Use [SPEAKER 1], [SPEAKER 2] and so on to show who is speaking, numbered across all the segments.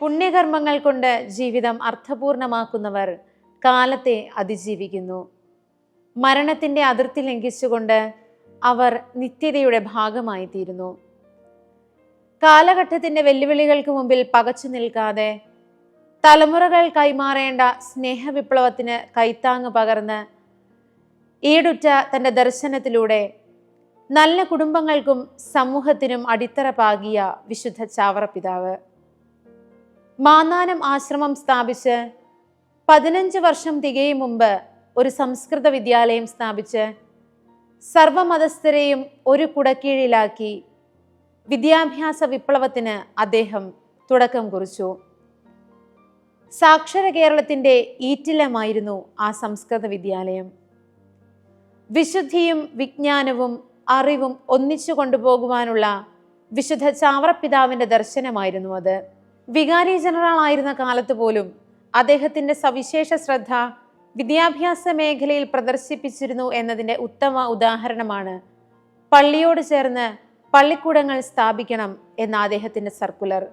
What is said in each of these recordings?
[SPEAKER 1] പുണ്യകർമ്മങ്ങൾ കൊണ്ട് ജീവിതം അർത്ഥപൂർണമാക്കുന്നവർ കാലത്തെ അതിജീവിക്കുന്നു. മരണത്തിന്റെ അതിർത്തി ലംഘിച്ചുകൊണ്ട് അവർ നിത്യതയുടെ ഭാഗമായി തീരുന്നു കാലഘട്ടത്തിന്റെ വെല്ലുവിളികൾക്ക് മുമ്പിൽ പകച്ചു നിൽക്കാതെ തലമുറകൾ കൈമാറേണ്ട സ്നേഹവിപ്ലവത്തിന് കൈത്താങ് പകർന്ന് ഈടുറ്റ തന്റെ ദർശനത്തിലൂടെ നല്ല കുടുംബങ്ങൾക്കും സമൂഹത്തിനും അടിത്തറ പാകിയ വിശുദ്ധ ചാവറ പിതാവ്. മാന്നാനം ആശ്രമം സ്ഥാപിച്ച് പതിനഞ്ച് വർഷം തികയും മുമ്പ് ഒരു സംസ്കൃത വിദ്യാലയം സ്ഥാപിച്ച് സർവമതസ്ഥരെയും ഒരു കുടക്കീഴിലാക്കി വിദ്യാഭ്യാസ വിപ്ലവത്തിന് അദ്ദേഹം തുടക്കം കുറിച്ചു. സാക്ഷര കേരളത്തിന്റെ ഈറ്റില്ലമായിരുന്നു ആ സംസ്കൃത വിദ്യാലയം. വിശുദ്ധിയും വിജ്ഞാനവും അറിവും ഒന്നിച്ചു കൊണ്ടുപോകുവാനുള്ള വിശുദ്ധ ചാവറപ്പിതാവിന്റെ ദർശനമായിരുന്നു അത്. വികാരി ജനറൽ ആയിരുന്ന കാലത്ത് പോലും അദ്ദേഹത്തിന്റെ സവിശേഷ ശ്രദ്ധ വിദ്യാഭ്യാസ മേഖലയിൽ പ്രദർശിപ്പിച്ചിരുന്നു എന്നതിന്റെ ഉത്തമ ഉദാഹരണമാണ്. പള്ളിയോട് ചേർന്ന് പള്ളിക്കൂടങ്ങൾ സ്ഥാപിക്കണം എന്ന അദ്ദേഹത്തിന്റെ സർക്കുലർ.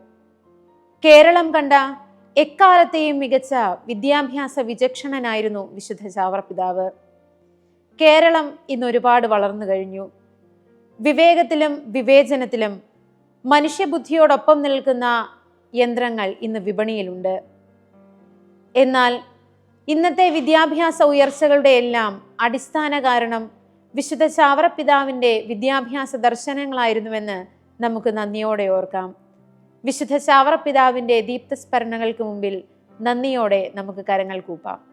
[SPEAKER 1] കേരളം കണ്ട എക്കാലത്തെയും മികച്ച വിദ്യാഭ്യാസ വിചക്ഷണനായിരുന്നു വിശുദ്ധ ചാവറപിതാവ് കേരളം ഇന്ന് ഒരുപാട് വളർന്നു കഴിഞ്ഞു. വിവേകത്തിലും വിവേചനത്തിലും മനുഷ്യബുദ്ധിയോടൊപ്പം നിൽക്കുന്ന യന്ത്രങ്ങൾ ഇന്ന് വിപണിയിലുണ്ട്. എന്നാൽ ഇന്നത്തെ വിദ്യാഭ്യാസ ഉയർച്ചകളുടെ എല്ലാം അടിസ്ഥാന കാരണം വിശുദ്ധ ചാവറപ്പിതാവിന്റെ വിദ്യാഭ്യാസ ദർശനങ്ങളായിരുന്നുവെന്ന് നമുക്ക് നന്ദിയോടെ ഓർക്കാം. വിശുദ്ധ ചാവറപ്പിതാവിന്റെ ദീപ്തസ്മരണകൾക്ക് മുമ്പിൽ നന്ദിയോടെ നമുക്ക് കരങ്ങൾ കൂപ്പാം.